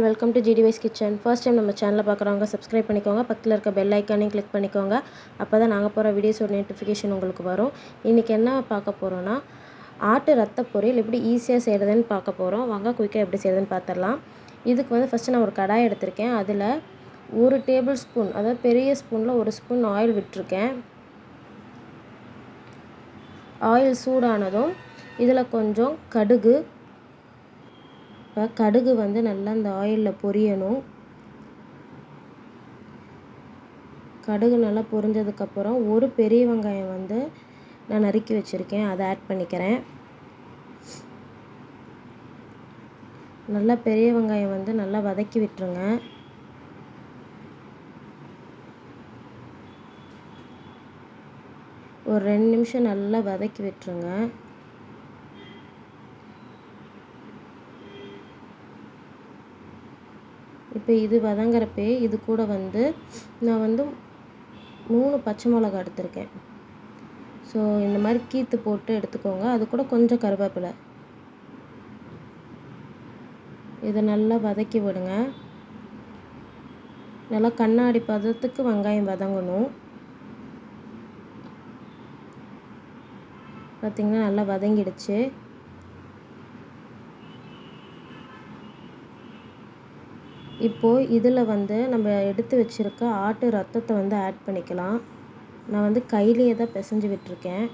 All welcome to ஜிடிவைஸ் kitchen first time நம்ம சேனலை பார்க்குறவங்க சப்ஸ்கிரைப் பண்ணிக்கோங்க. பக்கத்தில் இருக்க பெல் ஐக்கானையும் கிளிக் பண்ணிக்கோங்க. அப்போ தான் நாங்கள் போகிற வீடியோஸோட நோட்டிஃபிகேஷன் உங்களுக்கு வரும். இன்றைக்கி என்ன பார்க்க போகிறோன்னா ஆட்டு ரத்த பொரியல் எப்படி ஈஸியாக செய்கிறதுன்னு பார்க்க போகிறோம் வாங்க குயிக்காக எப்படி செய்கிறதுன்னு பார்த்துடலாம் இதுக்கு வந்து ஃபஸ்ட்டு நான் ஒரு கடாய் எடுத்திருக்கேன். அதில் ஒரு டேபிள் ஸ்பூன் அதாவது பெரிய ஸ்பூனில் ஒரு ஸ்பூன் ஆயில் விட்டுருக்கேன். ஆயில் சூடானதும் இதில் கொஞ்சம் கடுகு இப்போ கடுகு வந்து நல்லா இந்த ஆயிலில் பொரியணும். கடுகு நல்லா பொரிஞ்சதுக்கப்புறம் ஒரு பெரிய வெங்காயம் வந்து நான் நறுக்கி வச்சுருக்கேன். அதை ஆட் பண்ணிக்கிறேன். நல்லா பெரிய வெங்காயம் வந்து நல்லா வதக்கி விட்டுருங்க. ஒரு ரெண்டு நிமிஷம் நல்லா வதக்கி விட்டுருங்க. இப்போ இது வதங்குறப்பே இது கூட வந்து நான் வந்து மூணு பச்சை மிளகா எடுத்திருக்கேன். ஸோ இந்த மாதிரி கீத்து போட்டு எடுத்துக்கோங்க. அது கூட கொஞ்சம் கருவேப்பிலை. இதை நல்லா வதக்கி விடுங்க. நல்லா கண்ணாடி பதத்துக்கு வெங்காயம் வதங்கணும். பார்த்திங்கன்னா நல்லா வதங்கிடுச்சு. இப்போது இதில் வந்து நம்ம எடுத்து வச்சுருக்க ஆட்டு ரத்தத்தை வந்து ஆட் பண்ணிக்கலாம். நான் வந்து கையிலேயே தான் பிசைஞ்சு விட்டுருக்கேன்.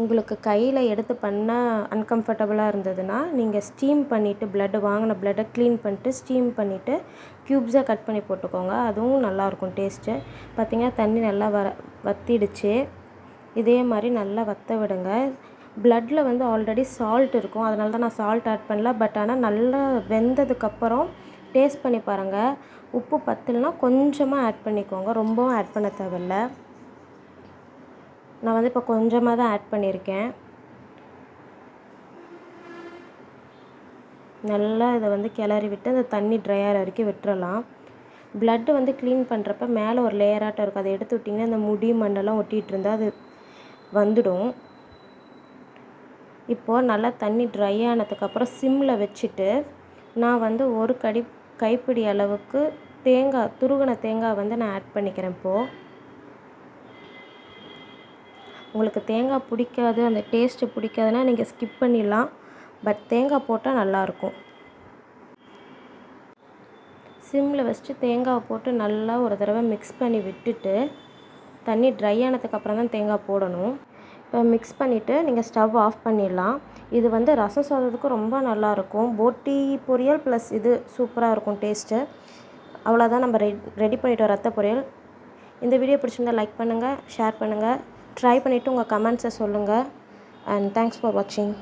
உங்களுக்கு கையில் எடுத்து பண்ணால் அன்கம்ஃபர்டபுளாக இருந்ததுன்னா நீங்கள் ஸ்டீம் பண்ணிவிட்டு ப்ளட்டு வாங்கின ப்ளட்டை க்ளீன் பண்ணிட்டு ஸ்டீம் பண்ணிவிட்டு க்யூப்ஸாக கட் பண்ணி போட்டுக்கோங்க. அதுவும் நல்லாயிருக்கும் டேஸ்ட்டு பார்த்திங்கன்னா தண்ணி நல்லா வர வத்திடுச்சு. இதே மாதிரி நல்லா வற்ற விடுங்க. ப்ளட்டில் வந்து ஆல்ரெடி சால்ட் இருக்கும். அதனால தான் நான் சால்ட் ஆட் பண்ணல. பட் ஆனால் நல்லா வெந்ததுக்கப்புறம் டேஸ்ட் பண்ணி பாருங்கள் உப்பு பத்தலைன்னா கொஞ்சமாக ஆட் பண்ணிக்கோங்க. ரொம்பவும் ஆட் பண்ண தேவையில்ல. நான் வந்து இப்போ கொஞ்சமாக தான் ஆட் பண்ணியிருக்கேன். நல்லா இதை வந்து கிளறி விட்டு அந்த தண்ணி ட்ரை வரைக்கும் விட்டுறலாம். ப்ளட்டு வந்து க்ளீன் பண்ணுறப்ப மேலே ஒரு லேயராட்டம் இருக்கும். அதை எடுத்து விட்டிங்கன்னா அந்த முடி மண்ணெல்லாம் ஒட்டிகிட்டு இருந்தால் அது வந்துடும். இப்போது நல்லா தண்ணி ட்ரை ஆனதுக்கப்புறம் சிம்மில் வச்சுட்டு நான் வந்து ஒரு கடி கைப்பிடி அளவுக்கு தேங்காய் துருகின தேங்காய் வந்து நான் ஆட் பண்ணிக்கிறேன் இப்போது உங்களுக்கு தேங்காய் பிடிக்காது அந்த டேஸ்ட்டு பிடிக்காதுன்னா நீங்கள் ஸ்கிப் பண்ணிடலாம். பட் தேங்காய் போட்டால் நல்லாயிருக்கும் சிம்மில் வச்சுட்டு தேங்காவை போட்டு நல்லா ஒரு தடவை மிக்ஸ் பண்ணி விட்டுட்டு தண்ணி ட்ரை ஆனதுக்கப்புறம் தான் தேங்காய் போடணும். மிக்ஸ் பண்ணிவிட்டு நீங்கள் ஸ்டவ் ஆஃப் பண்ணிடலாம். இது வந்து ரசம் சாதத்துக்கு ரொம்ப நல்லாயிருக்கும். போட்டி பொரியல் ப்ளஸ் இது சூப்பராக இருக்கும் டேஸ்ட்டு அவ்வளோதான் நம்ம ரெடி ரெடி பண்ணிவிட்டோம் ரத்த பொரியல். இந்த வீடியோ பிடிச்சிருந்தால் லைக் பண்ணுங்கள் ஷேர் பண்ணுங்கள் ட்ரை பண்ணிவிட்டு உங்கள் கமெண்ட்ஸை சொல்லுங்கள் அண்ட் தேங்க்ஸ் ஃபார் வாட்சிங்